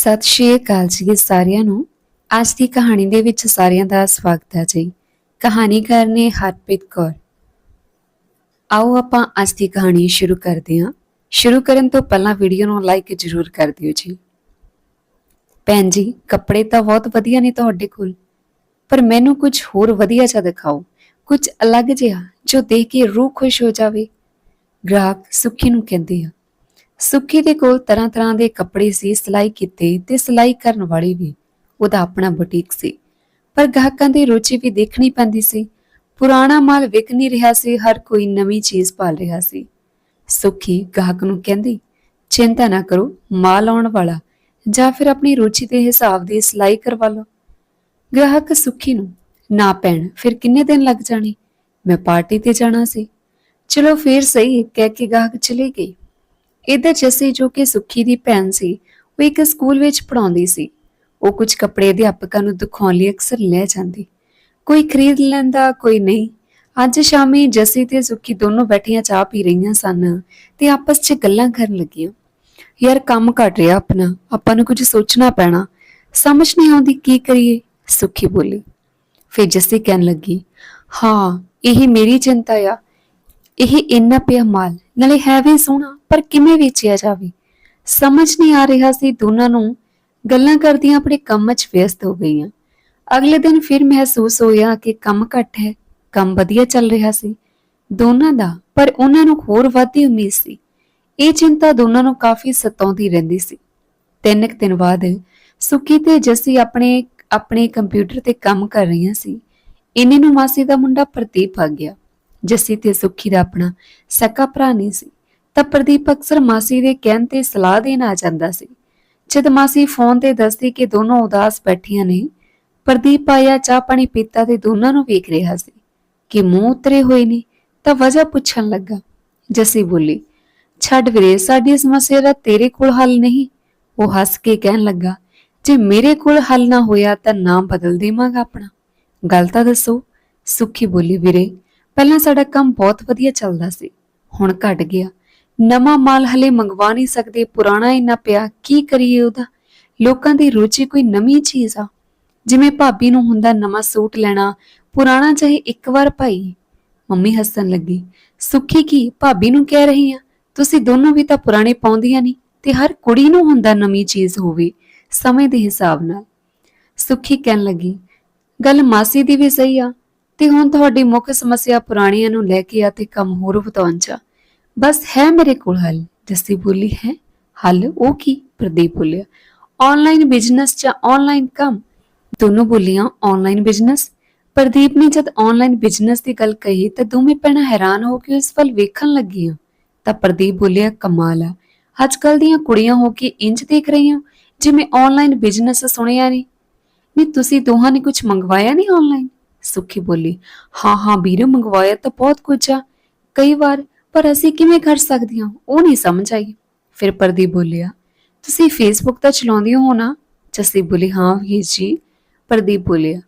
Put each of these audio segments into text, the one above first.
ਸਤਿ ਸ਼੍ਰੀ ਅਕਾਲ ਜੀ ਸਾਰਿਆਂ ਨੂੰ। ਅੱਜ ਦੀ ਕਹਾਣੀ ਦੇ ਵਿੱਚ ਸਾਰਿਆਂ ਦਾ ਸਵਾਗਤ ਹੈ ਜੀ। ਕਹਾਣੀਕਾਰ ਨੇ ਹਰਪ੍ਰੀਤ ਕੌਰ। ਆਓ ਆਪਾਂ ਅੱਜ ਦੀ ਕਹਾਣੀ ਸ਼ੁਰੂ ਕਰਦੇ ਹਾਂ। ਸ਼ੁਰੂ ਕਰਨ ਤੋਂ ਪਹਿਲਾਂ ਵੀਡੀਓ ਨੂੰ ਲਾਈਕ ਜ਼ਰੂਰ ਕਰ ਦਿਓ ਜੀ। ਭੈਣ ਜੀ, ਕੱਪੜੇ ਤਾਂ ਬਹੁਤ ਵਧੀਆ ਨੇ ਤੁਹਾਡੇ ਕੋਲ। ਪਰ ਮੈਨੂੰ ਕੁਝ ਹੋਰ ਵਧੀਆ ਜਿਹਾ ਦਿਖਾਓ। ਕੁਝ ਅਲੱਗ ਜਿਹਾ ਜੋ ਦੇਖ ਕੇ ਰੂਹ ਖੁਸ਼ ਹੋ ਜਾਵੇ। ਗ੍ਰਾਹਕ ਸੁੱਖੀ ਨੂੰ ਕਹਿੰਦੇ ਆ ਸੁੱਖੀ ਦੇ ਕੋਲ ਤਰ੍ਹਾਂ ਤਰ੍ਹਾਂ ਦੇ ਕੱਪੜੇ ਸੀ, ਸਿਲਾਈ ਕੀਤੇ ਤੇ ਸਿਲਾਈ ਕਰਨ ਵਾਲੀ ਵੀ। ਉਹਦਾ ਆਪਣਾ ਬੁਟੀਕ ਸੀ। ਪਰ ਗਾਹਕਾਂ ਦੀ ਰੁਚੀ ਵੀ ਦੇਖਣੀ ਪੈਂਦੀ ਸੀ। ਪੁਰਾਣਾ ਮਾਲ ਵਿਕ ਨਹੀਂ ਰਿਹਾ ਸੀ, ਹਰ ਕੋਈ ਨਵੀਂ ਚੀਜ਼ ਪਾਲ ਰਿਹਾ ਸੀ। ਸੁੱਖੀ ਗਾਹਕ ਨੂੰ ਕਹਿੰਦੀ, ਚਿੰਤਾ ਨਾ ਕਰੋ, ਮਾਲ ਆਉਣ ਵਾਲਾ। ਜਾਂ ਫਿਰ ਆਪਣੀ ਰੁਚੀ ਦੇ ਹਿਸਾਬ ਦੀ ਸਿਲਾਈ ਕਰਵਾ ਲਓ। ਗਾਹਕ ਸੁੱਖੀ ਨੂੰ, ਨਾ ਪੈਣ ਫਿਰ ਕਿੰਨੇ ਦਿਨ ਲੱਗ ਜਾਣੇ? ਮੈਂ ਪਾਰਟੀ ਤੇ ਜਾਣਾ ਸੀ। ਚਲੋ ਫੇਰ ਸਹੀ, ਕਹਿ ਕੇ ਗਾਹਕ ਚਲੇ ਗਈ ਇਧਰ ਜੱਸੀ ਜੋ ਕਿ ਸੁੱਖੀ ਦੀ ਭੈਣ ਸੀ, ਉਹ ਇੱਕ ਸਕੂਲ ਵਿੱਚ ਪੜਾਉਂਦੀ ਸੀ। ਉਹ ਕੁਝ ਕੱਪੜੇ ਅਧਿਆਪਕਾਂ ਨੂੰ ਦਿਖਾਉਣ ਲਈ ਅਕਸਰ ਲੈ ਜਾਂਦੀ। ਕੋਈ ਖਰੀਦ ਲੈਂਦਾ, ਕੋਈ ਨਹੀਂ। ਅੱਜ ਸ਼ਾਮੀ ਜੱਸੀ ਤੇ ਸੁੱਖੀ ਦੋਨੋਂ ਬੈਠੀਆਂ ਚਾਹ ਪੀ ਰਹੀਆਂ ਸਨ ਤੇ ਆਪਸ 'ਚ ਗੱਲਾਂ ਕਰਨ ਲੱਗੀਆਂ। ਯਾਰ, ਕੰਮ ਘਟ ਰਿਹਾ ਆਪਣਾ, ਆਪਾਂ ਨੂੰ ਕੁਝ ਸੋਚਣਾ ਪੈਣਾ। ਸਮਝ ਨਹੀਂ ਆਉਂਦੀ ਕੀ ਕਰੀਏ? ਸੁੱਖੀ ਬੋਲੀ। ਫਿਰ ਜੱਸੀ ਕਹਿਣ ਲੱਗੀ, ਹਾਂ, ਇਹ ਮੇਰੀ ਚਿੰਤਾ ਆ। ਇਹ ਇੰਨਾ ਪਿਆ ਮਾਲ। ਨਾਲੇ ਹੈ ਵੀ ਸੋਹਣਾ, ਪਰ ਕਿਵੇਂ ਵੇਚਿਆ ਜਾਵੇ? ਸਮਝ ਨਹੀਂ ਆ ਰਿਹਾ ਸੀ ਦੋਨਾਂ ਨੂੰ। ਗੱਲਾਂ ਕਰਦੀਆਂ ਆਪਣੇ ਕੰਮ 'ਚ ਵਿਅਸਤ ਹੋ ਗਈਆਂ। ਅਗਲੇ ਦਿਨ ਫਿਰ ਮਹਿਸੂਸ ਹੋਇਆ ਕਿ ਕੰਮ ਘੱਟ ਹੈ, ਕੰਮ ਵਧੀਆ ਚੱਲ ਰਿਹਾ ਸੀ। ਦੋਨਾਂ ਦਾ, ਪਰ ਉਹਨਾਂ ਨੂੰ ਹੋਰ ਵਾਧੀ ਉਮੀਦ ਸੀ। ਇਹ ਚਿੰਤਾ ਦੋਨਾਂ ਨੂੰ ਕਾਫੀ ਸਤਾਉਂਦੀ ਰਹਿੰਦੀ ਸੀ। ਤਿੰਨ ਕੁ ਦਿਨ ਬਾਅਦ ਸੁੱਕੀ ਤੇ ਜੱਸੀ ਆਪਣੇ ਆਪਣੇ ਕੰਪਿਊਟਰ ਤੇ ਕੰਮ ਕਰ ਰਹੀਆਂ ਸੀ। ਇੰਨੇ ਨੂੰ ਮਾਸੀ ਦਾ ਮੁੰਡਾ ਪ੍ਰਦੀਪ ਆ ਗਿਆ। ਜੱਸੀ ਤੇ ਸੁੱਖੀ ਦਾ ਆਪਣਾ ਸਕਾ ਭਰਾ ਨਹੀਂ ਸੀ। ਤਾਂ ਪ੍ਰਦੀਪ ਅਕਸਰ ਮਾਸੀ ਦੇ ਕਹਿਣ ਤੇ ਸਲਾਹ ਦੇਣ ਆ ਜਾਂਦਾ ਸੀ। ਜਦ ਮਾਸੀ ਫੋਨ ਤੇ ਦੱਸਦੀ ਕਿ ਦੋਨੋਂ ਉਦਾਸ ਬੈਠੀਆਂ ਨੇ, ਪ੍ਰਦੀਪ ਆਇਆ ਚਾਹ ਪਾਣੀ ਪੀਤਾ ਤੇ ਦੋਨਾਂ ਨੂੰ ਵੇਖ ਰਿਹਾ ਸੀ। ਕਿ ਮੂੰਹ ਉਤਰੇ ਹੋਏ ਨੇ, ਤਾਂ ਵਜ੍ਹਾ ਪੁੱਛਣ ਲੱਗਾ। ਜੱਸੀ ਬੋਲੀ, ਛੱਡ ਵੀਰੇ, ਸਾਡੀ ਸਮੱਸਿਆ ਦਾ ਤੇਰੇ ਕੋਲ ਹੱਲ ਨਹੀਂ। ਉਹ ਹੱਸ ਕੇ ਕਹਿਣ ਲੱਗਾ, ਜੇ ਮੇਰੇ ਕੋਲ ਹੱਲ ਨਾ ਹੋਇਆ ਤਾਂ ਨਾਮ ਬਦਲ ਦੇਵਾਂਗਾ ਆਪਣਾ। ਗੱਲ ਤਾਂ ਦੱਸੋ? ਸੁਖੀ ਬੋਲੀ, ਵੀਰੇ ਪਹਿਲਾਂ ਸਾਡਾ ਕੰਮ ਬਹੁਤ ਵਧੀਆ ਚੱਲਦਾ ਸੀ। ਹੁਣ ਘਟ ਗਿਆ। ਨਵਾਂ ਮਾਲ ਹਲੇ ਮੰਗਵਾ ਨਹੀਂ ਸਕਦੇ, ਪੁਰਾਣਾ ਇੰਨਾ ਪਿਆ, ਕੀ ਕਰੀਏ ਉਹਦਾ? ਲੋਕਾਂ ਦੀ ਰੁਚੀ ਕੋਈ ਨਵੀਂ ਚੀਜ਼ ਆ। ਜਿਵੇਂ ਭਾਬੀ ਨੂੰ ਹੁੰਦਾ ਨਵਾਂ ਸੂਟ ਲੈਣਾ, ਪੁਰਾਣਾ ਚਾਹੇ ਇੱਕ ਵਾਰ ਪਾਈ ਮੰਮੀ ਹੱਸਣ ਲੱਗੀ। ਸੁੱਖੀ ਕੀ, ਭਾਬੀ ਨੂੰ ਕਹਿ ਰਹੀ ਆ, ਤੁਸੀਂ ਦੋਨੋਂ ਵੀ ਤਾਂ ਪੁਰਾਣੇ ਪਾਉਂਦੀਆਂ ਨਹੀਂ ਤੇ ਹਰ ਕੁੜੀ ਨੂੰ ਹੁੰਦਾ ਨਵੀਂ ਚੀਜ਼ ਹੋਵੇ, ਸਮੇਂ ਦੇ ਹਿਸਾਬ ਨਾਲ। ਸੁੱਖੀ ਕਹਿਣ ਲੱਗੀ, ਗੱਲ ਮਾਸੀ ਦੀ ਵੀ ਸਹੀ ਆ ਤੇ ਹੁਣ ਤੁਹਾਡੀ ਮੁੱਖ ਸਮੱਸਿਆ ਪੁਰਾਣੀਆਂ ਨੂੰ ਲੈ ਕੇ ਆ ਤੇ ਕੰਮ ਹੋਰ ਵਧਾਉਣ ਚ ਬਸ ਹੈ ਮੇਰੇ ਕੋਲ ਹੱਲ ਜੱਸੀ ਬੋਲੀ ਹੈ, ਹੱਲ ਉਹ ਕੀ? ਪ੍ਰਦੀਪ ਬੋਲਿਆ। ਆਨਲਾਈਨ ਬਿਜ਼ਨਸ ਜਾਂ ਆਨਲਾਈਨ ਕੰਮ? ਦੋਨੋਂ ਬੋਲੀਆਂ ਆਨਲਾਈਨ ਬਿਜ਼ਨਸ ਪ੍ਰਦੀਪ ਨੇ ਜਦ ਆਨਲਾਈਨ ਬਿਜ਼ਨਸ ਦੀ ਗੱਲ ਕਹੀ ਤਾਂ ਦੋਵੇਂ ਭੈਣਾਂ ਹੈਰਾਨ ਹੋ ਕੇ ਉਸ ਵੱਲ ਵੇਖਣ ਲੱਗੀਆਂ। ਤਾਂ ਪ੍ਰਦੀਪ ਬੋਲਿਆ, ਕਮਾਲ ਆ। ਅੱਜ ਕੱਲ ਦੀਆਂ ਕੁੜੀਆਂ ਹੋ ਕੇ ਇੰਜ ਦੇਖ ਰਹੀਆਂ, ਜਿਵੇਂ ਆਨਲਾਈਨ ਬਿਜ਼ਨਸ ਸੁਣਿਆ ਨਹੀਂ। ਨਹੀਂ, ਤੁਸੀਂ ਦੋਹਾਂ ਨੇ ਕੁਝ ਮੰਗਵਾਇਆ ਨਹੀਂ ਆਨਲਾਈਨ ਸੁਖੀ ਬੋਲੀ, ਹਾਂ ਹਾਂ ਵੀਰੇ, ਮੰਗਵਾਇਆ ਤਾਂ ਬਹੁਤ ਕੁਝ ਆ। ਕਈ ਵਾਰ ਪਰ ਅਸੀਂ ਕਿਵੇਂ ਕਰ ਸਕਦੀਆਂ ਉਹ ਨਹੀਂ ਸਮਝ ਆਈ। ਫਿਰ ਪ੍ਰਦੀਪ ਬੋਲਿਆ, ਤੁਸੀਂ ਫੇਸਬੁੱਕ ਤਾਂ ਚਲਾਉਂਦੇ ਹੋ ਨਾ? ਜੱਸੀ ਬੋਲੀ, ਹਾਂ ਵੀਰ ਜੀ। ਪ੍ਰਦੀਪ ਬੋਲਿਆ,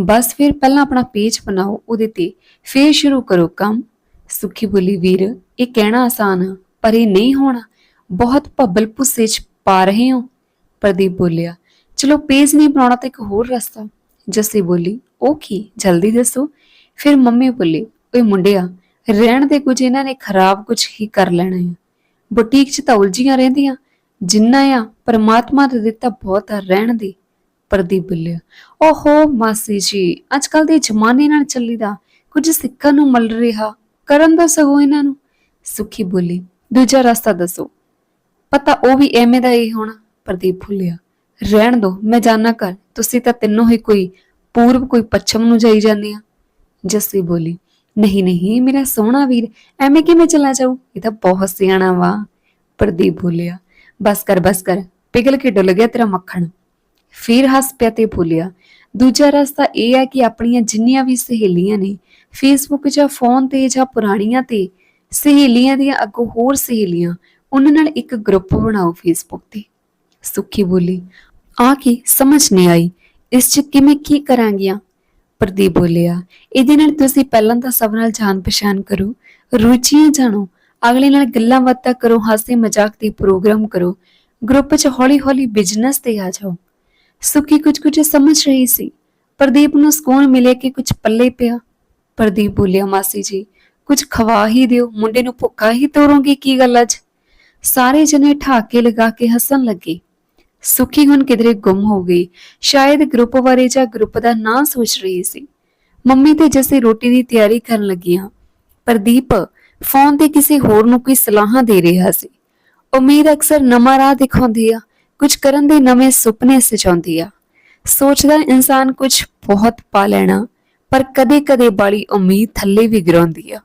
ਬਸ ਫਿਰ ਪਹਿਲਾਂ ਆਪਣਾ ਪੇਜ ਬਣਾਓ, ਉਹਦੇ ਤੇ ਫਿਰ ਸ਼ੁਰੂ ਕਰੋ ਕੰਮ। ਸੁੱਖੀ ਬੋਲੀ, ਵੀਰ, ਇਹ ਕਹਿਣਾ ਆਸਾਨ ਆ, ਪਰ ਇਹ ਨਹੀਂ ਹੋਣਾ। ਬਹੁਤ ਭੱਬਲ ਭੁੱਸੇ ਚ ਪਾ ਰਹੇ ਹੋ। ਪ੍ਰਦੀਪ ਬੋਲਿਆ, ਚਲੋ ਪੇਜ ਨਹੀਂ ਬਣਾਉਣਾ ਤਾਂ ਇੱਕ ਹੋਰ ਰਸਤਾ। ਜੱਸੀ ਬੋਲੀ ਉਹ ਕੀ? ਜਲਦੀ ਦੱਸੋ। ਫਿਰ ਮੰਮੀ ਬੋਲੀ, ਓਏ ਮੁੰਡਿਆ, ਰਹਿਣ ਦੇ ਕੁਝ ਇਹਨਾਂ ਨੇ ਖਰਾਬ ਕੁਝ ਹੀ ਕਰ ਲੈਣਾ ਹੈ ਬੁਟੀਕ 'ਚ ਤਾਂ ਉਲਝੀਆਂ ਰਹਿੰਦੀਆਂ। ਜਿੰਨਾ ਆ, ਪਰਮਾਤਮਾ ਨੇ ਦਿੱਤਾ ਬਹੁਤ ਆ ਰਹਿਣ ਦੇ। ਪ੍ਰਦੀਪ ਬੋਲਿਆ, ਓਹੋ ਮਾਸੀ ਜੀ ਅੱਜ ਕੱਲ ਦੇ ਜ਼ਮਾਨੇ ਨਾਲ ਚੱਲੀਦਾ, ਕੁਝ ਸਿੱਖਣ ਨੂੰ ਮਿਲ ਰਿਹਾ, ਕਰਨ ਦਾ ਸਗੋਂ ਇਹਨਾਂ ਨੂੰ। ਸੁਖੀ ਬੋਲੀ, ਦੂਜਾ ਰਸਤਾ ਦੱਸੋ। ਪਤਾ ਉਹ ਵੀ ਐਵੇਂ ਦਾ ਹੀ ਹੋਣਾ? ਪ੍ਰਦੀਪ ਭੁੱਲਿਆ ਰਹਿਣ ਦੋ, ਮੈਂ ਜਾਣਾ ਕਰ ਤੁਸੀਂ ਤਾਂ ਤਿੰਨੋਂ ਹੀ ਕੋਈ ਪੂਰਬ ਕੋਈ ਪੱਛਮ ਨੂੰ ਜਾਈ ਜਾਂਦੇ ਆ। ਜੱਸੀ ਬੋਲੀ, ਨਹੀਂ ਨਹੀਂ, ਮੇਰਾ ਸੋਹਣਾ ਵੀਰ, ਐਵੇਂ ਕਿਵੇਂ ਚਲਾ ਜਾਊ? ਇਹ ਤਾਂ ਬਹੁਤ ਸਿਆਣਾ ਵਾ। ਪ੍ਰਦੀਪ ਬੋਲਿਆ, ਬਸ ਕਰ ਬਸ ਕਰ, ਪਿਘਲ ਕੇ ਡੁੱਲ ਗਿਆ ਤੇਰਾ ਮੱਖਣ। ਫਿਰ ਹੱਸ ਪਿਆ ਤੇ ਬੋਲਿਆ, ਦੂਜਾ ਰਸਤਾ ਇਹ ਹੈ ਕਿ ਆਪਣੀਆਂ ਜਿੰਨੀਆਂ ਵੀ ਸਹੇਲੀਆਂ ਨੇ ਫੇਸਬੁੱਕ ਜਾਂ ਫੋਨ ਤੇ ਜਾਂ ਪੁਰਾਣੀਆਂ ਤੇ, ਸਹੇਲੀਆਂ ਦੀਆਂ ਅੱਗੋਂ ਹੋਰ ਸਹੇਲੀਆਂ, ਉਹਨਾਂ ਨਾਲ ਇੱਕ ਗਰੁੱਪ ਬਣਾਓ ਫੇਸਬੁੱਕ ਤੇ। ਸੁੱਖੀ ਬੋਲੀ, ਆ ਕੇ, ਸਮਝ ਨਹੀਂ ਆਈ। ਇਸ ਚ ਕਿਵੇਂ ਕੀ ਕਰਾਂਗੀਆਂ? ਪ੍ਰਦੀਪ ਬੋਲਿਆ, ਇਹਦੇ ਨਾਲ ਤੁਸੀਂ ਪਹਿਲਾਂ ਤਾਂ ਸਭ ਨਾਲ ਜਾਣ ਪਛਾਣ ਕਰੋ, ਰੁਚੀਆਂ ਜਾਣੋ, ਅਗਲੇ ਨਾਲ ਗੱਲਾਂ ਬਾਤਾਂ ਕਰੋ, ਹਾਸੇ ਮਜ਼ਾਕ ਦੇ ਪ੍ਰੋਗਰਾਮ ਕਰੋ, ਗਰੁੱਪ 'ਚ ਹੌਲੀ-ਹੌਲੀ ਬਿਜ਼ਨਸ ਤੇ ਆ ਜਾਓ। ਸੁੱਖੀ ਕੁਝ ਕੁਝ ਸਮਝ ਰਹੀ ਸੀ। ਪ੍ਰਦੀਪ ਨੂੰ ਸਕੂਨ ਮਿਲੇ ਕਿ ਕੁਝ ਪੱਲੇ ਪਿਆ। ਪ੍ਰਦੀਪ ਬੋਲਿਆ, ਮਾਸੀ ਜੀ, ਕੁਝ ਖਵਾ ਹੀ ਦਿਓ, ਮੁੰਡੇ ਨੂੰ ਭੁੱਖਾ ਹੀ ਤੋਰੋਗੇ, ਕੀ ਗੱਲ ਅੱਜ? ਸਾਰੇ ਜਣੇ ਠਾਕੇ ਲਗਾ ਕੇ ਹੱਸਣ ਲੱਗੇ। ਸੁਖੀ ਹੁਣ ਕਿਧਰੇ ਗੁੰਮ ਹੋ ਗਈ। ਸ਼ਾਇਦ ਗਰੁੱਪ ਬਾਰੇ ਜਾਂ ਗਰੁੱਪ ਦਾ ਨਾਂ ਸੋਚ ਰਹੀ ਸੀ। ਮੰਮੀ ਤੇ ਜੱਸੀ ਰੋਟੀ ਦੀ ਤਿਆਰੀ ਕਰਨ ਲੱਗੀਆਂ। ਪ੍ਰਦੀਪ ਫੋਨ ਤੇ ਕਿਸੇ ਹੋਰ ਨੂੰ ਕੋਈ ਸਲਾਹਾਂ ਦੇ ਰਿਹਾ ਸੀ। ਉਮੀਦ ਅਕਸਰ ਨਵਾਂ ਰਾਹ ਦਿਖਾਉਂਦੀ ਆ, ਕੁਝ ਕਰਨ ਦੇ ਨਵੇਂ ਸੁਪਨੇ ਸਜਾਉਂਦੀ ਆ। ਸੋਚਦਾ ਇਨਸਾਨ ਕੁਝ ਬਹੁਤ ਪਾ ਲੈਣਾ, ਪਰ ਕਦੇ-ਕਦੇ ਬਾਲੀ ਉਮੀਦ ਥੱਲੇ ਵੀ ਗਿਰਾਉਂਦੀ ਆ।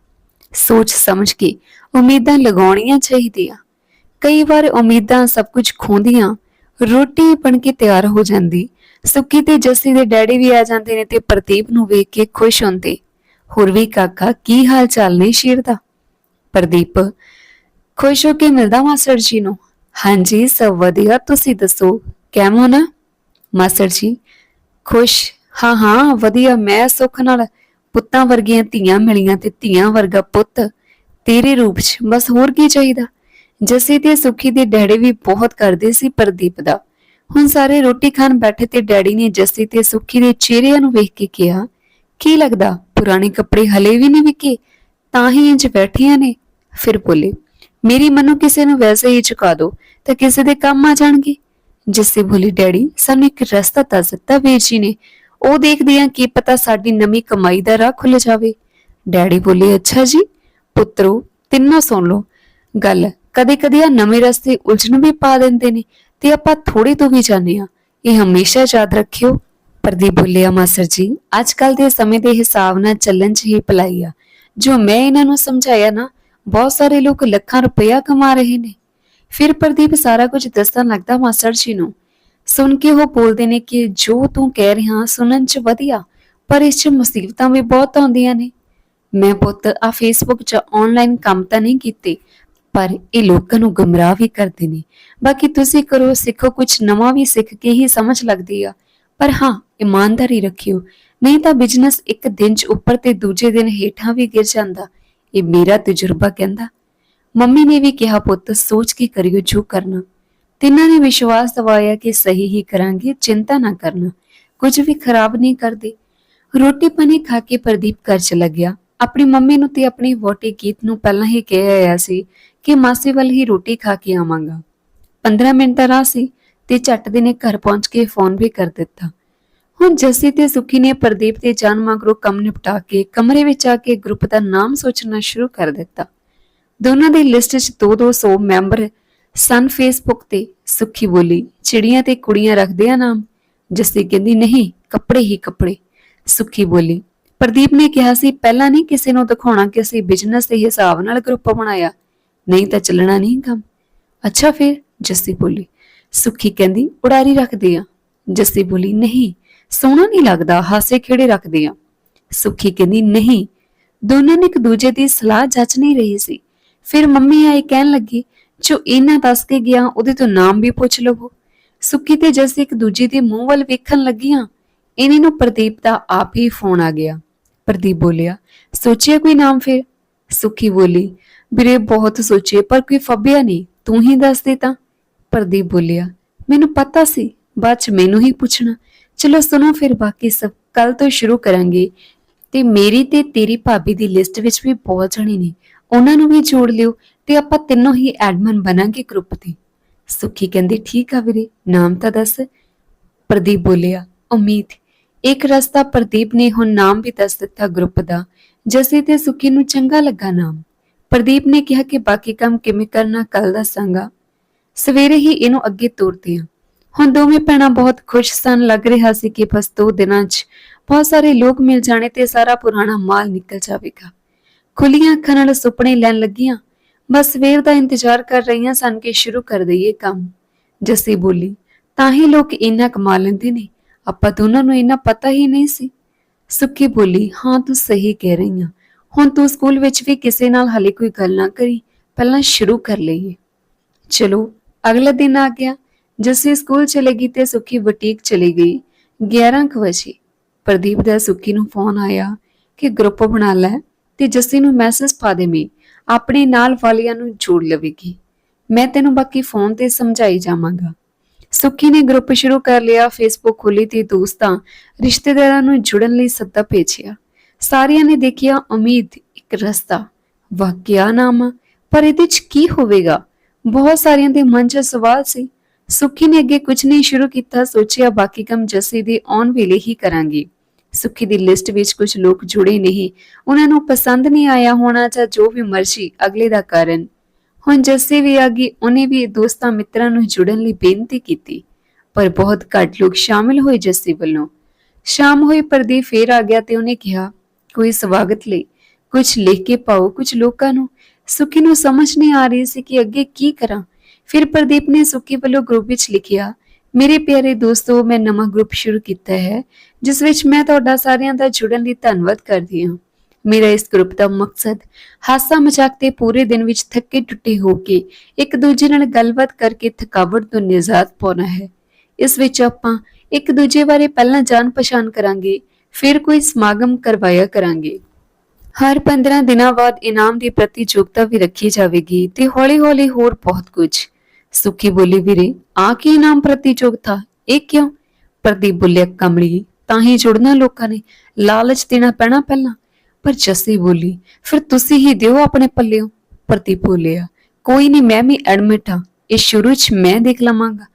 ਸੋਚ ਸਮਝ ਕੇ ਉਮੀਦਾਂ ਲਗਾਉਣੀਆਂ ਚਾਹੀਦੀਆਂ। ਕਈ ਵਾਰ ਉਮੀਦਾਂ ਸਭ ਕੁਝ ਖੋਂਦੀਆਂ ਰੋਟੀ ਬਣ ਕੇ ਤਿਆਰ ਹੋ ਜਾਂਦੀ। ਸੁੱਕੀ ਤੇ ਜੱਸੀ ਦੇ ਡੈਡੀ ਵੀ ਆ ਜਾਂਦੇ ਨੇ ਤੇ ਪ੍ਰਦੀਪ ਨੂੰ ਵੇਖ ਕੇ ਖੁਸ਼ ਹੁੰਦੇ। ਹੋਰ ਵੀ ਕਾਕਾ, ਕੀ ਹਾਲ ਚਾਲ ਨੇ ਸ਼ੇਰ ਦਾ? ਪ੍ਰਦੀਪ, ਖੁਸ਼ ਹੋ ਕੇ ਮਿਲਦਾ ਮਾਸਟਰ ਜੀ ਨੂੰ? ਹਾਂਜੀ, ਸਭ ਵਧੀਆ, ਤੁਸੀਂ ਦੱਸੋ ਕਿਵੇਂ ਹੋ ਨਾ? ਮਾਸਟਰ ਜੀ, ਖੁਸ਼? ਹਾਂ ਹਾਂ, ਵਧੀਆ, ਮੈਂ ਸੁੱਖ ਨਾਲ ਪੁੱਤਾਂ ਵਰਗੀਆਂ ਧੀਆਂ ਮਿਲੀਆਂ ਤੇ ਧੀਆਂ ਵਰਗਾ ਪੁੱਤ ਤੇਰੇ ਰੂਪ 'ਚ, ਬਸ ਹੋਰ ਕੀ ਚਾਹੀਦਾ? ਜੱਸੀ ਤੇ ਸੁਖੀ ਦੇ ਡੈਡੀ ਵੀ ਬਹੁਤ ਕਰਦੇ ਸੀ ਪ੍ਰਦੀਪ ਦਾ। ਹੁਣ ਸਾਰੇ ਰੋਟੀ ਖਾਣ ਬੈਠੇ ਤੇ ਡੈਡੀ ਨੇ ਜੱਸੀ ਤੇ ਸੁਖੀ ਦੇ ਚਿਹਰਿਆਂ ਨੂੰ ਵੇਖ ਕੇ ਕਿਹਾ, ਕੀ ਲੱਗਦਾ, ਪੁਰਾਣੇ ਕੱਪੜੇ ਹਲੇ ਵੀ ਨਹੀਂ ਵਿਕੇ? ਤਾਂ ਹੀ ਇੰਜ ਬੈਠੀਆਂ ਨੇ। ਫਿਰ ਬੋਲੇ, ਮੇਰੀ ਮਨੋਂ ਕਿਸੇ ਨੂੰ ਵੈਸੇ ਹੀ ਚੁਕਾ ਦਿਓ ਤਾਂ ਕਿਸੇ ਦੇ ਕੰਮ ਆ ਜਾਣਗੇ? ਜੱਸੀ ਬੋਲੀ, ਡੈਡੀ, ਸਾਨੂੰ ਇੱਕ ਰਸਤਾ ਦੱਸ ਦਿੱਤਾ ਵੀਰ ਜੀ ਨੇ। ਉਹ ਦੇਖਦੇ ਆ ਕੀ ਪਤਾ ਸਾਡੀ ਨਵੀਂ ਕਮਾਈ ਦਾ ਰਾਹ ਖੁੱਲ ਜਾਵੇ। ਡੈਡੀ ਬੋਲੇ, ਅੱਛਾ ਜੀ, ਪੁੱਤਰੋ, ਤਿੰਨੋਂ ਸੁਣ ਲਓ। ਗੱਲ ਕਦੇ ਕਦੇ ਆ ਨਵੇਂ ਰਸਤੇ ਉਲਝਣ ਵੀ ਪਾ ਦਿੰਦੇ ਨੇ ਤੇ ਆਪਾਂ ਥੋੜੇ ਤੋਂ ਵੀ ਜਾਂਦੇ ਆ ਇਹ ਹਮੇਸ਼ਾ ਯਾਦ ਰੱਖਿਓ। ਪ੍ਰਦੀਪ ਬੋਲਿਆ ਮਾਸਟਰ ਜੀ ਅੱਜ ਕੱਲ ਦੇ ਸਮੇਂ ਦੇ ਹਿਸਾਬ ਨਾਲ ਚੱਲਣ 'ਚ ਹੀ ਭਲਾਈ ਆ। ਜੋ ਮੈਂ ਇਹਨਾਂ ਨੂੰ ਸਮਝਾਇਆ ਨਾ, ਬਹੁਤ ਸਾਰੇ ਲੋਕ ਲੱਖਾਂ ਰੁਪਇਆ ਕਮਾ ਰਹੇ ਨੇ। ਫਿਰ ਪ੍ਰਦੀਪ ਸਾਰਾ ਕੁਝ ਦੱਸਣ ਲੱਗਦਾ ਮਾਸਟਰ ਜੀ ਨੂੰ। ਸੁਣ ਕੇ ਉਹ ਬੋਲਦੇ ਨੇ ਕਿ ਜੋ ਤੂੰ ਕਹਿ ਰਿਹਾ ਸੁਣਨ 'ਚ ਵਧੀਆ, ਪਰ ਇਸ 'ਚ ਮੁਸੀਬਤਾਂ ਵੀ ਬਹੁਤ ਆਉਂਦੀਆਂ ਨੇ। ਮੈਂ ਪੁੱਤ ਆ ਫੇਸਬੁੱਕ 'ਚ ਆਨਲਾਈਨ ਕੰਮ ਤਾਂ ਨਹੀਂ ਕੀਤੇ ਪਰ ਇਹ ਲੋਕਾਂ ਨੂੰ ਗਮਰਾਹ ਵੀ ਕਰਦੇ ਨੇ। ਬਾਕੀ ਤੁਸੀਂ ਕਰੋ, ਸਿੱਖੋ ਕੁਝ ਨਵਾਂ ਵੀ ਸਿੱਖ ਕੇ ਹੀ ਸਮਝ ਲੱਗਦੀ ਆ। ਪਰ ਹਾਂ, ਇਮਾਨਦਾਰੀ ਰੱਖਿਓ। ਨਹੀਂ ਤਾਂ ਬਿਜ਼ਨਸ ਇੱਕ ਦਿਨ 'ਚ ਉੱਪਰ ਤੇ ਦੂਜੇ ਦਿਨ ਹੇਠਾਂ ਵੀ ਗਿਰ ਜਾਂਦਾ। ਇਹ ਮੇਰਾ ਤਜਰਬਾ ਕਹਿੰਦਾ। ਮੰਮੀ ਨੇ ਵੀ ਕਿਹਾ, ਪੁੱਤ, ਸੋਚ ਕੇ ਕਰਿਓ ਜੋ ਕਰਨਾ। ਤਿੰਨਾਂ ਨੇ ਵਿਸ਼ਵਾਸ ਦਿਵਾਇਆ ਕਿ ਸਹੀ ਹੀ ਕਰਾਂਗੇ, ਚਿੰਤਾ ਨਾ ਕਰਨਾ। ਕੁਝ ਵੀ ਖਰਾਬ ਨਹੀਂ ਕਰਦੇ। ਰੋਟੀ ਪਾਣੀ ਖਾ ਕੇ ਪ੍ਰਦੀਪ ਘਰ ਚ ਲੱਗਿਆ ਆਪਣੀ ਮੰਮੀ ਨੂੰ ਤੇ ਆਪਣੇ ਵੋਟੀ ਗੀਤ ਨੂੰ ਪਹਿਲਾਂ ਹੀ ਕਹਿ ਆਇਆ ਸੀ ਕਿ ਮਾਸੀ ਵੱਲ ਹੀ ਰੋਟੀ ਖਾ ਕੇ ਆਵਾਂਗਾ। 15 ਮਿੰਟ ਦਾ ਰਾਹ ਸੀ ਤੇ ਝੱਟ ਦੇ ਨੇ ਘਰ ਪਹੁੰਚ ਕੇ ਫੋਨ ਵੀ ਕਰ ਦਿੱਤਾ। ਹੁਣ ਜੱਸੀ ਤੇ ਸੁਖੀ ਨੇ ਪ੍ਰਦੀਪ ਤੇ ਜਾਨ ਮਗਰੋਂ ਕੰਮ ਨਿਪਟਾ ਕੇ ਕਮਰੇ ਵਿੱਚ ਆ ਕੇ ਗਰੁੱਪ ਦਾ ਨਾਮ ਸੋਚਣਾ ਸ਼ੁਰੂ ਕਰ ਦਿੱਤਾ। ਦੋਨਾਂ ਦੀ ਲਿਸਟ 'ਚ 2-200 ਮੈਂਬਰ ਸਨ ਫੇਸਬੁੱਕ ਤੇ। ਸੁਖੀ ਬੋਲੀ, ਚਿੜੀਆਂ ਤੇ ਕੁੜੀਆਂ ਰੱਖਦੇ ਆ ਨਾਮ? ਜੱਸੀ ਕਹਿੰਦੀ, ਨਹੀਂ, ਕੱਪੜੇ ਹੀ ਕੱਪੜੇ। ਸੁਖੀ ਬੋਲੀ, ਪ੍ਰਦੀਪ ਨੇ ਕਿਹਾ ਸੀ, ਪਹਿਲਾਂ ਨਹੀਂ ਕਿਸੇ ਨੂੰ ਦਿਖਾਉਣਾ ਕਿ ਅਸੀਂ ਬਿਜ਼ਨਸ ਦੇ ਹਿਸਾਬ ਨਾਲ ਗਰੁੱਪ ਬਣਾਇਆ। ਨਹੀਂ ਤਾਂ ਚੱਲਣਾ ਨਹੀਂ ਕੰਮ। ਅੱਛਾ ਫਿਰ, ਜੱਸੀ ਬੋਲੀ, ਸੁੱਖੀ ਕਹਿੰਦੀ, ਉਡਾਰੀ ਰੱਖਦੇ ਆ। ਜੱਸੀ ਬੋਲੀ, ਨਹੀਂ, ਸੋਹਣਾ ਨਹੀਂ ਲੱਗਦਾ, ਹਾਸੇ ਖੇੜੇ ਰੱਖਦੇ ਆ। ਸੁਖੀ ਕਹਿੰਦੀ, ਨਹੀਂ, ਦੋਨਾਂ ਨੇ ਇੱਕ ਦੂਜੇ ਦੀ ਸਲਾਹ ਜੱਚ ਨਹੀਂ ਰਹੀ ਸੀ। ਫਿਰ ਮੰਮੀ ਆਏ ਕਹਿਣ ਲੱਗੀ, ਜੋ ਇਹਨਾਂ ਦੱਸ ਕੇ ਗਿਆ, ਉਹਦੇ ਤੋਂ ਨਾਮ ਵੀ ਪੁੱਛ ਲਵੋ। ਸੁੱਖੀ ਤੇ ਜੱਸੀ ਇੱਕ ਦੂਜੇ ਦੇ ਮੂੰਹ ਵੱਲ ਵੇਖਣ ਲੱਗੀਆਂ। ਇਹਨਾਂ ਨੂੰ ਪ੍ਰਦੀਪ ਦਾ ਆਪ ਹੀ ਫੋਨ ਆ ਗਿਆ। ਪ੍ਰਦੀਪ ਬੋਲਿਆ, ਸੋਚਿਆ ਕੋਈ ਨਾਮ ਫਿਰ? ਸੁੱਖੀ ਬੋਲੀ ਵੀਰੇ, ਬਹੁਤ ਸੋਚੇ ਪਰ ਕੋਈ ਫੱਬਿਆ ਨਹੀਂ। ਤੂੰ ਹੀ ਦੱਸ ਦੇ ਤਾਂ। ਪ੍ਰਦੀਪ ਬੋਲਿਆ, ਮੈਨੂੰ ਪਤਾ ਸੀ, ਬਾਅਦ ਚ ਮੈਨੂੰ ਹੀ ਪੁੱਛਣਾ। ਚਲੋ ਸੁਣੋ ਫਿਰ ਬਾਕੀ ਸਭ ਕੱਲ ਤੋਂ ਸ਼ੁਰੂ ਕਰਾਂਗੇ। ਤੇ ਮੇਰੀ ਤੇ ਤੇਰੀ ਭਾਬੀ ਦੀ ਲਿਸਟ ਵਿੱਚ ਵੀ ਬਹੁਤ ਜਣੇ ਨੇ। ਉਹਨਾਂ ਨੂੰ ਵੀ ਜੋੜ ਲਿਓ ਤੇ ਆਪਾਂ ਤਿੰਨੋਂ ਹੀ ਐਡਮਨ ਬਣਾਂਗੇ ਗਰੁੱਪ ਦੇ ਸੁਖੀ ਕਹਿੰਦੀ, ਠੀਕ ਆ ਵੀਰੇ, ਨਾਮ ਤਾਂ ਦੱਸ। ਪ੍ਰਦੀਪ ਬੋਲਿਆ, ਉਮੀਦ। ਇੱਕ ਰਸਤਾ ਪ੍ਰਦੀਪ ਨੇ ਹੁਣ ਨਾਮ ਵੀ ਦੱਸ ਦਿੱਤਾ ਗਰੁੱਪ ਦਾ। ਜਸੇ ਤੇ ਸੁਖੀ ਨੂੰ ਚੰਗਾ ਲੱਗਾ ਨਾਮ। ਪ੍ਰਦੀਪ ਨੇ ਕਿਹਾ ਕਿ ਬਾਕੀ ਕੰਮ ਕਿਵੇਂ ਕਰਨਾ ਕੱਲ ਦੱਸਾਂਗਾ। ਸਵੇਰੇ ਹੀ ਇਹਨੂੰ ਅੱਗੇ ਤੋਰਦੇ ਹਾਂ ਹੁਣ ਦੋਵੇਂ ਭੈਣਾਂ ਬਹੁਤ ਖੁਸ਼ ਸਨ, ਲੱਗ ਰਿਹਾ ਸੀ ਕਿ ਬਸ ਦੋ ਦਿਨਾਂ 'ਚ ਬਹੁਤ ਸਾਰੇ ਲੋਕ ਮਿਲ ਜਾਣੇ ਤੇ ਸਾਰਾ ਪੁਰਾਣਾ ਮਾਲ ਨਿਕਲ ਜਾਵੇਗਾ। ਖੁੱਲੀਆਂ ਅੱਖਾਂ ਨਾਲ ਸੁਪਨੇ ਲੈਣ ਲੱਗੀਆਂ। ਬਸ ਸਵੇਰ ਦਾ ਇੰਤਜ਼ਾਰ ਕਰ ਰਹੀਆਂ ਸਨ ਕਿ ਸ਼ੁਰੂ ਕਰ ਦਈਏ ਕੰਮ। ਜੱਸੀ ਬੋਲੀ, ਤਾਂ ਹੀ ਲੋਕ ਇੰਨਾ ਕਮਾ ਲੈਂਦੇ ਨੇ। ਆਪਾਂ ਦੋਨਾਂ ਨੂੰ ਇੰਨਾ ਪਤਾ ਹੀ ਨਹੀਂ ਸੀ? ਸੁੱਕੀ ਬੋਲੀ, ਹਾਂ, ਤੂੰ ਸਹੀ ਕਹਿ ਰਹੀ ਆ। ਹੁਣ ਤੂੰ ਸਕੂਲ ਵਿੱਚ ਵੀ ਕਿਸੇ ਨਾਲ ਹਲੇ ਕੋਈ ਗੱਲ ਨਾ ਕਰੀ, ਪਹਿਲਾਂ ਸ਼ੁਰੂ ਕਰ ਲਈਏ। ਚਲੋ, ਅਗਲੇ ਦਿਨ ਆ ਗਿਆ। ਜੱਸੀ ਸਕੂਲ ਚਲੇ ਗਈ ਤੇ ਸੁੱਕੀ ਬੁਟੀਕ ਚਲੀ ਗਈ। 11 ਕੁ ਵਜੇ ਪ੍ਰਦੀਪ ਦਾ ਸੁੱਕੀ ਨੂੰ ਫੋਨ ਆਇਆ ਕਿ ਗਰੁੱਪ ਬਣਾ ਲੈ ਤੇ ਜੱਸੀ ਨੂੰ ਮੈਸੇਜ ਪਾ ਦੇਵੀਂ ਆਪਣੇ ਨਾਲ ਵਾਲਿਆਂ ਨੂੰ ਜੋੜ ਲਵੇਗੀ। ਮੈਂ ਤੈਨੂੰ ਬਾਕੀ ਫੋਨ ਤੇ ਸਮਝਾਈ ਜਾਵਾਂਗਾ। ਸੁੱਖੀ ਨੇ ਗਰੁੱਪ ਸ਼ੁਰੂ ਕਰ ਲਿਆ ਫੇਸਬੁੱਕ ਖੋਲੀ ਤੇ ਦੋਸਤਾਂ, ਰਿਸ਼ਤੇਦਾਰਾਂ ਨੂੰ ਜੁੜਨ ਲਈ ਸੱਦਾ ਭੇਜਿਆ। ਸਾਰਿਆਂ ਨੇ ਦੇਖਿਆ ਉਮੀਦ, ਇੱਕ ਰਸਤਾ। ਵਾਕਿਆ ਨਾਮ, ਪਰ ਇਹਦੇ ਚ ਕੀ ਹੋਵੇਗਾ? ਬਹੁਤ ਸਾਰਿਆਂ ਦੇ ਮਨ 'ਚ ਸਵਾਲ ਸੀ। ਸੁੱਖੀ ਨੇ ਅੱਗੇ ਕੁਝ ਨਹੀਂ ਸ਼ੁਰੂ ਕੀਤਾ, ਸੋਚਿਆ ਬਾਕੀ ਕੰਮ ਜੱਸੀ ਦੇ ਆਉਣ ਵੇਲੇ ਹੀ ਕਰਾਂਗੀ। ਸੁੱਖੀ ਦੀ ਲਿਸਟ ਵਿੱਚ ਕੁਝ ਲੋਕ ਜੁੜੇ ਨਹੀਂ। ਉਹਨਾਂ ਨੂੰ ਪਸੰਦ ਨਹੀਂ ਆਇਆ ਹੋਣਾ ਜਾਂ ਜੋ ਵੀ ਮਰਜ਼ੀ, ਅਗਲੇ ਦਾ ਕਾਰਨ। ਹੁਣ ਜੱਸੀ ਵੀ ਆ ਗਈ, ਉਹਨੇ ਵੀ ਦੋਸਤਾਂ ਮਿੱਤਰਾਂ ਨੂੰ ਜੁੜਨ ਲਈ ਬੇਨਤੀ ਕੀਤੀ। ਪਰ ਬਹੁਤ ਘੱਟ ਲੋਕ ਸ਼ਾਮਿਲ ਹੋਏ ਜੱਸੀ ਵੱਲੋਂ। ਸ਼ਾਮ ਹੋਈ, ਪ੍ਰਦੀਪ ਫੇਰ ਆ ਗਿਆ ਤੇ ਉਹਨੇ ਕਿਹਾ ਕੋਈ ਸਵਾਗਤ ਲਈ ਕੁਝ ਲਿਖ ਕੇ ਪਾਓ ਕੁਝ ਲੋਕਾਂ ਨੂੰ ਸੁੱਖੀ ਨੂੰ ਸਮਝ ਨਹੀਂ ਆ ਰਹੀ ਸੀ ਕਿ ਅੱਗੇ ਕੀ ਕਰਾਂ ਫਿਰ ਪ੍ਰਦੀਪ ਨੇ ਸੁੱਖੀ ਵੱਲੋਂ ਗਰੁੱਪ ਵਿੱਚ ਲਿਖਿਆ ਮੇਰੇ ਪਿਆਰੇ ਦੋਸਤੋ ਮੈਂ ਨਵਾਂ ਗਰੁੱਪ ਸ਼ੁਰੂ ਕੀਤਾ ਹੈ ਜਿਸ ਵਿੱਚ ਮੈਂ ਤੁਹਾਡਾ ਸਾਰਿਆਂ ਦਾ ਜੁੜਨ ਲਈ ਧੰਨਵਾਦ ਕਰਦੀ ਹਾਂ ਮੇਰਾ ਇਸ ਗਰੁੱਪ ਦਾ ਮਕਸਦ ਹਾਸਾ ਮਜ਼ਾਕ ਤੇ ਪੂਰੇ ਦਿਨ ਵਿੱਚ ਥੱਕੇ ਟੁੱਟੇ ਹੋ ਕੇ ਇੱਕ ਦੂਜੇ ਨਾਲ ਗੱਲਬਾਤ ਕਰਕੇ ਥਕਾਵਟ ਤੋਂ ਨਿਜਾਤ ਪਾਉਣਾ ਹੈ ਇਸ ਵਿੱਚ ਆਪਾਂ ਇੱਕ ਦੂਜੇ ਬਾਰੇ ਪਹਿਲਾਂ ਜਾਣ ਪਛਾਣ ਕਰਾਂਗੇ ਫਿਰ ਕੋਈ ਸਮਾਗਮ ਕਰਵਾਇਆ ਕਰਾਂਗੇ। ਹਰ 15 ਦਿਨਾਂ ਬਾਅਦ ਇਨਾਮ ਦੀ ਪ੍ਰਤੀਯੋਗਤਾ ਵੀ ਰੱਖੀ ਜਾਵੇਗੀ ਤੇ ਹੌਲੀ-ਹੌਲੀ ਹੋਰ ਬਹੁਤ ਕੁਝ। ਸੁੱਖੀ ਬੋਲੀ ਵੀਰੇ ਆ ਕੀ ਇਨਾਮ ਪ੍ਰਤੀਯੋਗਤਾ? ਇਹ ਕਿਉਂ? ਪ੍ਰਦੀਪ ਬੋਲਿਆ, ਕਮਲੀ, ਤਾਂ ਹੀ ਜੁੜਨਾ ਲੋਕਾਂ ਨੇ। ਲਾਲਚ ਦੇਣਾ ਪੈਣਾ ਪਹਿਲਾਂ। ਪਰ ਜੱਸੀ ਬੋਲੀ, ਫਿਰ ਤੁਸੀਂ ਹੀ ਦਿਓ ਆਪਣੇ ਪੱਲਿਓ। ਪ੍ਰਦੀਪ ਬੋਲਿਆ, ਕੋਈ ਨਹੀਂ, ਮੈਂ ਵੀ ਐਡਮਿਟ ਹਾਂ। ਇਹ ਸ਼ੁਰੂ 'ਚ ਮੈਂ ਦੇਖ ਲਵਾਂਗਾ।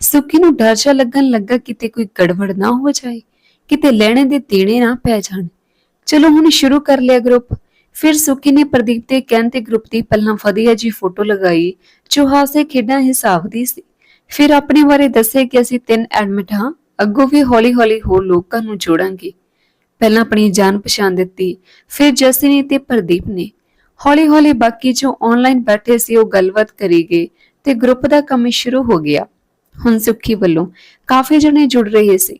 ਸੁੱਖੀ ਨੂੰ ਡਰ ਜਾ ਲੱਗਣ ਲੱਗਾ ਕਿਤੇ ਕੋਈ ਗੜਬੜ ਨਾ ਹੋ ਜਾਏ। ਕਿਤੇ ਲੈਣੇ ਦੇ ਦੇਣੇ ਨਾ ਪੈ ਜਾਣ। ਚਲੋ ਹੁਣ ਸ਼ੁਰੂ ਕਰ ਲਿਆ ਗਰੁੱਪ ਫਿਰ ਸੁੱਕੀ ਨੇ ਪ੍ਰਦੀਪ ਦੇ ਕਹਿਣ ਤੇ ਗਰੁੱਪ ਦੀ ਪਹਿਲਾਂ ਵਧੀਆ ਜੀ ਫੋਟੋ ਲਗਾਈ, ਜੋ ਹਾਸੇ ਖੇਡਾਂ ਹਿਸਾਬ ਦੀ ਸੀ। ਫਿਰ ਆਪਣੇ ਬਾਰੇ ਦੱਸੇ ਕਿ ਅਸੀਂ ਤਿੰਨ ਐਡਮਿਟ ਹਾਂ, ਅੱਗੋਂ ਵੀ ਹੌਲੀ-ਹੌਲੀ ਹੋਰ ਲੋਕਾਂ ਨੂੰ ਜੋੜਾਂਗੇ। ਪਹਿਲਾਂ ਆਪਣੀ ਜਾਣ ਪਛਾਣ ਦਿੱਤੀ, ਫਿਰ ਜਸੀ ਨੇ ਤੇ ਪ੍ਰਦੀਪ ਨੇ। ਹੌਲੀ-ਹੌਲੀ ਬਾਕੀ ਜੋ ਆਨਲਾਈਨ ਬੈਠੇ ਸੀ ਉਹ ਗੱਲਬਾਤ ਕਰੀ ਗਏ ਤੇ ਗਰੁੱਪ ਦਾ ਕੰਮ ਸ਼ੁਰੂ ਹੋ ਗਿਆ। ਹੁਣ ਸੁੱਖੀ ਵੱਲੋਂ ਕਾਫੀ ਜਣੇ ਜੁੜ ਰਹੇ ਸੀ।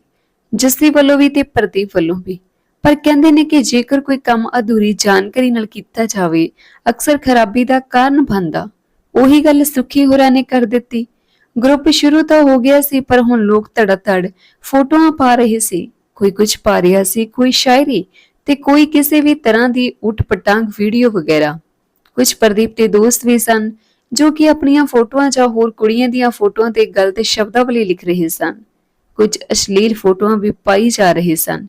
ਜਸੀ ਵੱਲੋਂ ਵੀ ਤੇ ਪ੍ਰਦੀਪ ਵੱਲੋਂ ਵੀ। ਪਰ ਕਹਿੰਦੇ ਨੇ ਕਿ ਜੇਕਰ ਕੋਈ ਕੰਮ ਅਧੂਰੀ ਜਾਣਕਾਰੀ ਨਾਲ ਕੀਤਾ ਜਾਵੇ, ਅਕਸਰ ਖਰਾਬੀ ਦਾ ਕਾਰਨ ਬਣਦਾ। ਉਹੀ ਗੱਲ ਸੁਖੀ ਹੋਰਾਂ ਨੇ ਕਰ ਦਿੱਤੀ। ਗਰੁੱਪ ਸ਼ੁਰੂ ਤਾਂ ਹੋ ਗਿਆ ਸੀ, ਪਰ ਹੁਣ ਲੋਕ ਧੜਾਧੜ ਫੋਟੋਆਂ ਪਾ ਰਹੇ ਸੀ। ਕੋਈ ਕੁਝ ਪਾ ਰਿਹਾ ਸੀ, ਕੋਈ ਸ਼ਾਇਰੀ ਤੇ ਕੋਈ ਕਿਸੇ ਵੀ ਤਰ੍ਹਾਂ ਦੀ ਉਟਪਟਾਂਗ ਵੀਡੀਓ ਵਗੈਰਾ। ਕੁਝ ਪ੍ਰਦੀਪ ਦੇ ਦੋਸਤ ਵੀ ਸਨ, ਜੋ ਕਿ ਆਪਣੀਆਂ ਫੋਟੋਆਂ ਜਾਂ ਹੋਰ ਕੁੜੀਆਂ ਦੀਆਂ ਫੋਟੋਆਂ ਤੇ ਗਲਤ ਸ਼ਬਦਾਵਲੀ ਲਿਖ ਰਹੇ ਸਨ। ਕੁਝ ਅਸ਼ਲੀਲ ਫੋਟੋਆਂ ਵੀ ਪਾਈ ਜਾ ਰਹੇ ਸਨ।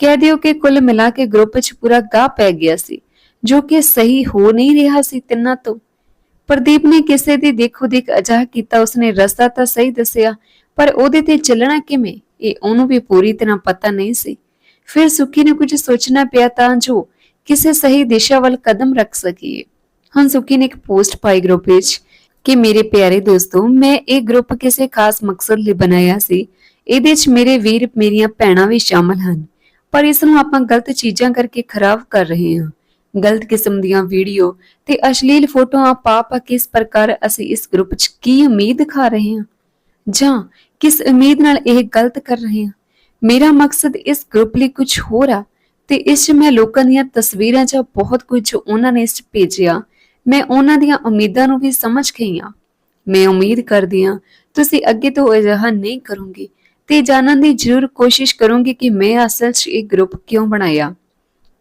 ਕਹਿ ਦਿਓ ਕਿ ਕੁੱਲ ਮਿਲਾ ਕੇ ਗਰੁੱਪ 'ਚ ਪੂਰਾ ਗਾਹ ਪੈ ਗਿਆ ਸੀ, ਜੋ ਕਿ ਸਹੀ ਹੋ ਨਹੀਂ ਰਿਹਾ ਸੀ ਤਿੰਨਾਂ ਤੋਂ। ਪ੍ਰਦੀਪ ਨੇ ਕਿਸੇ ਦੀ ਦੇਖੋ ਦੇਖ ਅਜਾਹ ਕੀਤਾ, ਉਸਨੇ ਰਸਤਾ ਤਾਂ ਸਹੀ ਦੱਸਿਆ, ਪਰ ਉਹਦੇ ਤੇ ਚੱਲਣਾ ਕਿਵੇਂ? ਇਹ ਉਹਨੂੰ ਵੀ ਪੂਰੀ ਤਰ੍ਹਾਂ ਪਤਾ ਨਹੀਂ ਸੀ। ਫਿਰ ਸੁੱਖੀ ਨੇ ਕੁਝ ਸੋਚਣਾ ਪਿਆ ਤਾਂ ਜੋ ਕਿਸੇ ਸਹੀ ਦਿਸ਼ਾ ਵੱਲ ਕਦਮ ਰੱਖ ਸਕੀਏ। ਹੁਣ ਸੁੱਖੀ ਨੇ ਇੱਕ ਪੋਸਟ ਪਾਈ ਗਰੁੱਪ ਵਿੱਚ ਕਿ, ਮੇਰੇ ਪਿਆਰੇ ਦੋਸਤੋ, ਮੈਂ ਇਹ ਗਰੁੱਪ ਕਿਸੇ ਖਾਸ ਮਕਸਦ ਲਈ ਬਣਾਇਆ ਸੀ ਇਹਦੇ ਚ ਮੇਰੇ ਵੀਰ, ਮੇਰੀਆਂ ਭੈਣਾਂ ਵੀ ਸ਼ਾਮਲ ਹਨ। ਪਰ ਇਸ ਨੂੰ ਆਪਾਂ ਗਲਤ ਚੀਜ਼ਾਂ ਕਰਕੇ ਖਰਾਬ ਕਰ ਰਹੇ ਹਾਂ। ਗਲਤ ਕਿਸਮ ਦੀਆਂ ਵੀਡੀਓ ਤੇ ਅਸ਼ਲੀਲ ਫੋਟੋਆਂ ਪਾ ਪਾ ਕਿਸ ਪ੍ਰਕਾਰ ਅਸੀਂ ਇਸ ਗਰੁੱਪ 'ਚ ਕੀ ਉਮੀਦ ਦਿਖਾ ਰਹੇ ਹਾਂ? ਜਾਂ ਕਿਸ ਉਮੀਦ ਨਾਲ ਇਹ ਗਲਤ ਕਰ ਰਹੇ ਹਾਂ? ਮੇਰਾ ਮਕਸਦ ਇਸ ਗਰੁੱਪ ਲਈ ਕੁਝ ਹੋਰ ਆ ਤੇ ਇਸ 'ਚ ਮੈਂ ਲੋਕਾਂ ਦੀਆਂ ਤਸਵੀਰਾਂ 'ਚ ਬਹੁਤ ਕੁਝ ਉਹਨਾਂ ਨੇ ਇਸ 'ਚ ਭੇਜਿਆ। ਮੈਂ ਉਹਨਾਂ ਦੀਆਂ ਉਮੀਦਾਂ ਨੂੰ ਵੀ ਸਮਝ ਗਈ ਹਾਂ। ਮੈਂ ਉਮੀਦ ਕਰਦੀ ਹਾਂ ਤੁਸੀਂ ਅੱਗੇ ਤੋਂ ਅਜਿਹਾ ਨਹੀਂ ਕਰੋਗੇ। ਤੇ ਜਾਣਨ ਦੀ ਜ਼ਰੂਰ ਕੋਸ਼ਿਸ਼ ਕਰੂੰਗੀ ਕਿ ਮੈਂ ਅਸਲ 'ਚ ਇਹ ਗਰੁੱਪ ਕਿਉਂ ਬਣਾਇਆ।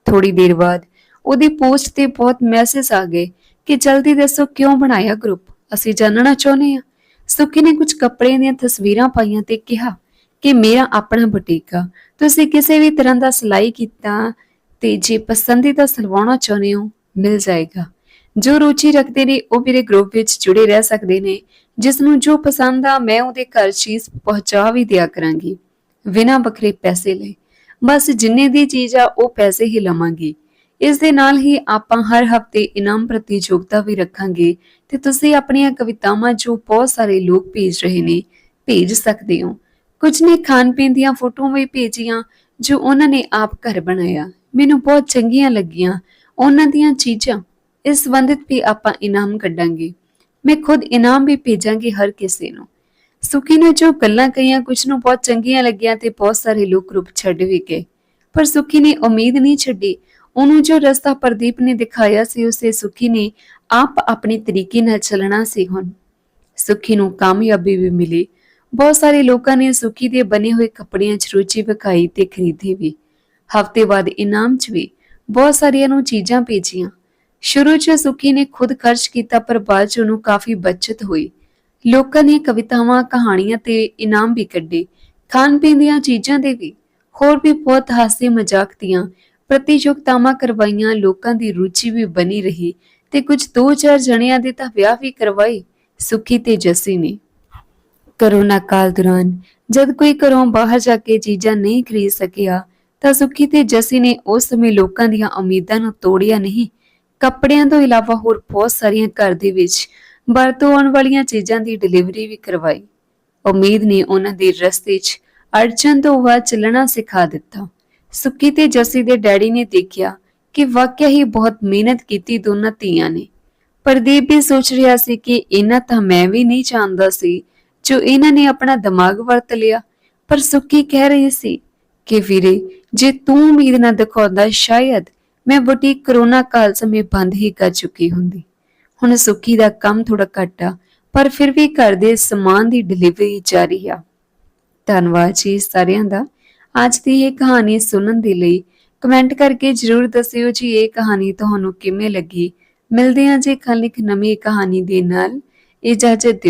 ਥੋੜੀ ਦੇਰ ਬਾਅਦ ਉਹਦੀ ਪੋਸਟ ਤੇ ਬਹੁਤ ਮੈਸੇਜ ਆ ਗਏ ਕਿ ਜਲਦੀ ਦੱਸੋ ਕਿਉਂ ਬਣਾਇਆ ਗਰੁੱਪ ਅਸੀਂ ਜਾਣਨਾ ਚਾਹੁੰਦੇ ਹਾਂ। ਸੁੱਕੀ ਨੇ ਕੁਝ ਕੱਪੜੇ ਦੀਆਂ ਤਸਵੀਰਾਂ ਪਾਈਆਂ ਤੇ ਕਿਹਾ ਕਿ ਮੇਰਾ ਆਪਣਾ ਬੁਟੀਕ ਆ। ਤੁਸੀਂ ਕਿਸੇ ਵੀ ਤਰ੍ਹਾਂ ਦਾ ਸਿਲਾਈ ਕੀਤਾ ਤੇ ਜੇ ਪਸੰਦੀਦਾ ਸਲਵਾਉਣਾ ਚਾਹੁੰਦੇ ਹੋ, ਮਿਲ ਜਾਏਗਾ। ਜੋ ਰੁਚੀ ਰੱਖਦੇ ਨੇ ਉਹ ਮੇਰੇ ਗਰੁੱਪ ਵਿੱਚ ਜੁੜੇ ਰਹਿ ਸਕਦੇ ਨੇ। ਜਿਸ ਨੂੰ ਜੋ ਪਸੰਦ ਆ ਮੈਂ ਉਹਦੇ ਘਰ ਚੀਜ਼ ਪਹੁੰਚਾ ਵੀ ਦਿਆ ਕਰਾਂਗੀ। ਬਿਨਾਂ ਵੱਖਰੇ ਪੈਸੇ ਲਏ। ਬਸ ਜਿੰਨੇ ਦੀ ਚੀਜ਼ ਆ ਉਹ ਪੈਸੇ ਹੀ ਲਵਾਂਗੀ। ਇਸ ਦੇ ਨਾਲ ਹੀ ਆਪਾਂ ਹਰ ਹਫ਼ਤੇ ਇਨਾਮ ਪ੍ਰਤੀਯੋਗਤਾ ਵੀ ਰੱਖਾਂਗੇ ਤੇ ਤੁਸੀਂ ਆਪਣੀਆਂ ਕਵਿਤਾਵਾਂ ਜੋ ਬਹੁਤ ਸਾਰੇ ਲੋਕ ਭੇਜ ਰਹੇ ਨੇ, ਭੇਜ ਸਕਦੇ ਹੋ। ਕੁਝ ਨੇ ਖਾਣ ਪੀਣ ਦੀਆਂ ਫੋਟੋਆਂ ਵੀ ਭੇਜੀਆਂ ਜੋ ਉਹਨਾਂ ਨੇ ਆਪ ਘਰ ਬਣਾਇਆ। ਮੈਨੂੰ ਬਹੁਤ ਚੰਗੀਆਂ ਲੱਗੀਆਂ ਉਹਨਾਂ ਦੀਆਂ ਚੀਜ਼ਾਂ। ਇਸ ਸੰਬੰਧਿਤ ਵੀ ਆਪਾਂ ਇਨਾਮ ਕੱਢਾਂਗੇ। ਮੈਂ ਖੁਦ ਇਨਾਮ ਵੀ ਭੇਜਾਂਗੀ ਹਰ ਕਿਸੇ ਨੂੰ। ਸੁਖੀ ਨੇ ਜੋ ਗੱਲਾਂ ਕਹੀਆਂ, ਕੁਝ ਨੂੰ ਬਹੁਤ ਚੰਗੀਆਂ ਲੱਗੀਆਂ ਤੇ ਬਹੁਤ ਸਾਰੇ ਲੋਕ ਗਰੁੱਪ ਛੱਡ ਵੀ ਗਏ। ਪਰ ਸੁਖੀ ਨੇ ਉਮੀਦ ਨਹੀਂ ਛੱਡੀ। ਉਹਨੂੰ ਜੋ ਰਸਤਾ ਪ੍ਰਦੀਪ ਨੇ ਦਿਖਾਇਆ ਸੀ, ਉਸੇ ਸੁਖੀ ਨੇ ਆਪ ਆਪਣੀ ਤਰੀਕੇ ਨਾਲ ਚੱਲਣਾ ਸੀ ਹੁਣ। ਸੁਖੀ ਨੂੰ ਕਾਮਯਾਬੀ ਵੀ ਮਿਲੀ। ਬਹੁਤ ਸਾਰੇ ਲੋਕਾਂ ਨੇ ਸੁਖੀ ਦੇ ਬਣੇ ਹੋਏ ਕੱਪੜਿਆਂ 'ਚ ਰੁਚੀ ਵਿਖਾਈ ਤੇ ਖਰੀਦੀ ਵੀ। ਹਫ਼ਤੇ ਬਾਅਦ ਇਨਾਮ 'ਚ ਵੀ ਬਹੁਤ ਸਾਰੀਆਂ ਨੂੰ ਚੀਜ਼ਾਂ ਭੇਜੀਆਂ। ਸ਼ੁਰੂ 'ਚ ਸੁੱਖੀ ਨੇ ਖੁਦ ਖਰਚ ਕੀਤਾ, ਪਰ ਬਾਅਦ 'ਚ ਉਹਨੂੰ ਕਾਫੀ ਬਚਤ ਹੋਈ। ਲੋਕਾਂ ਨੇ ਕਵਿਤਾਵਾਂ, ਕਹਾਣੀਆਂ ਤੇ ਇਨਾਮ ਵੀ ਕੱਢੇ। ਖਾਣ ਪੀਣ ਦੀਆਂ ਚੀਜ਼ਾਂ ਦੇ ਵੀ ਹੋਰ ਵੀ ਬਹੁਤ ਹਾਸੇ ਮਜ਼ਾਕ ਦੀਆਂ ਪ੍ਰਤੀਯੋਗਤਾਵਾਂ ਕਰਵਾਈਆਂ, ਲੋਕਾਂ ਦੀ ਰੁਚੀ ਵੀ ਬਣੀ ਰਹੀ ਤੇ ਕੁਝ ਦੋ ਚਾਰ ਜਣਿਆਂ ਦੇ ਤਾਂ ਵਿਆਹ ਵੀ ਕਰਵਾਏ ਸੁਖੀ ਤੇ ਜੱਸੀ ਨੇ। ਕਰੋਨਾ ਕਾਲ ਦੌਰਾਨ ਜਦ ਕੋਈ ਘਰੋਂ ਬਾਹਰ ਜਾ ਕੇ ਚੀਜ਼ਾਂ ਨਹੀਂ ਖਰੀਦ ਸਕਿਆ, ਤਾਂ ਸੁਖੀ ਤੇ ਜੱਸੀ ਨੇ ਉਸ ਸਮੇਂ ਲੋਕਾਂ ਦੀਆਂ ਉਮੀਦਾਂ ਨੂੰ ਤੋੜਿਆ ਨਹੀਂ ਕੱਪੜਿਆਂ ਤੋਂ ਇਲਾਵਾ ਹੋਰ ਬਹੁਤ ਸਾਰੀਆਂ ਘਰ ਦੇ ਵਿੱਚ ਵਰਤੋਂ ਆਉਣ ਵਾਲੀਆਂ ਚੀਜ਼ਾਂ ਦੀ ਡਿਲੀਵਰੀ ਵੀ ਕਰਵਾਈ। ਉਮੀਦ ਨੇ ਉਹਨਾਂ ਦੇ ਰਸਤੇ 'ਚ ਅੜਚਨ ਤੋਂ ਬਾਅਦ ਚੱਲਣਾ ਸਿਖਾ ਦਿੱਤਾ। ਸੁੱਕੀ ਤੇ ਜੱਸੀ ਦੇ ਡੈਡੀ ਨੇ ਦੇਖਿਆ ਕਿ ਵਾਕਿਆ ਹੀ ਬਹੁਤ ਮਿਹਨਤ ਕੀਤੀ ਦੋਨਾਂ ਧੀਆਂ ਨੇ। ਪ੍ਰਦੀਪ ਵੀ ਸੋਚ ਰਿਹਾ ਸੀ ਕਿ ਇਹਨਾਂ ਤਾਂ ਮੈਂ ਵੀ ਨਹੀਂ ਜਾਣਦਾ ਸੀ ਜੋ ਇਹਨਾਂ ਨੇ ਆਪਣਾ ਦਿਮਾਗ ਵਰਤ ਲਿਆ, ਪਰ ਸੁੱਕੀ ਕਹਿ ਰਹੀ ਸੀ ਕਿ ਵੀਰੇ, ਜੇ ਤੂੰ ਉਮੀਦ ਨਾ ਦਿਖਾਉਂਦਾ, ਸ਼ਾਇਦ ਮੈਂ ਬੁਟੀਕ ਕਰੋਨਾ ਕਾਲ ਸਮੇਂ ਬੰਦ ਹੀ ਕਰ ਚੁੱਕੀ ਹੁੰਦੀ। ਹੁਣ ਸੁੱਕੀ ਦਾ ਕੰਮ ਥੋੜਾ ਘੱਟ ਪਰ ਫਿਰ ਵੀ ਘਰ ਦੇ ਸਮਾਨ ਦੀ ਡਿਲੀਵਰੀ ਜਾਰੀ ਆ। ਧੰਨਵਾਦ ਜੀ ਸਾਰਿਆਂ ਦਾ। ਅੱਜ ਦੀ ਇਹ ਕਹਾਣੀ ਸੁਣਨ ਦੇ ਲਈ ਕਮੈਂਟ ਕਰਕੇ ਜਰੂਰ ਦੱਸਿਓ ਜੀ ਇਹ ਕਹਾਣੀ ਤੁਹਾਨੂੰ ਕਿਵੇਂ ਲੱਗੀ। ਮਿਲਦੇ ਹਾਂ ਜੀ ਕੱਲ੍ਹ ਇੱਕ ਨਵੀਂ ਕਹਾਣੀ ਦੇ ਨਾਲ। ਇਜਾਜ਼ਤ ਦਿਓ।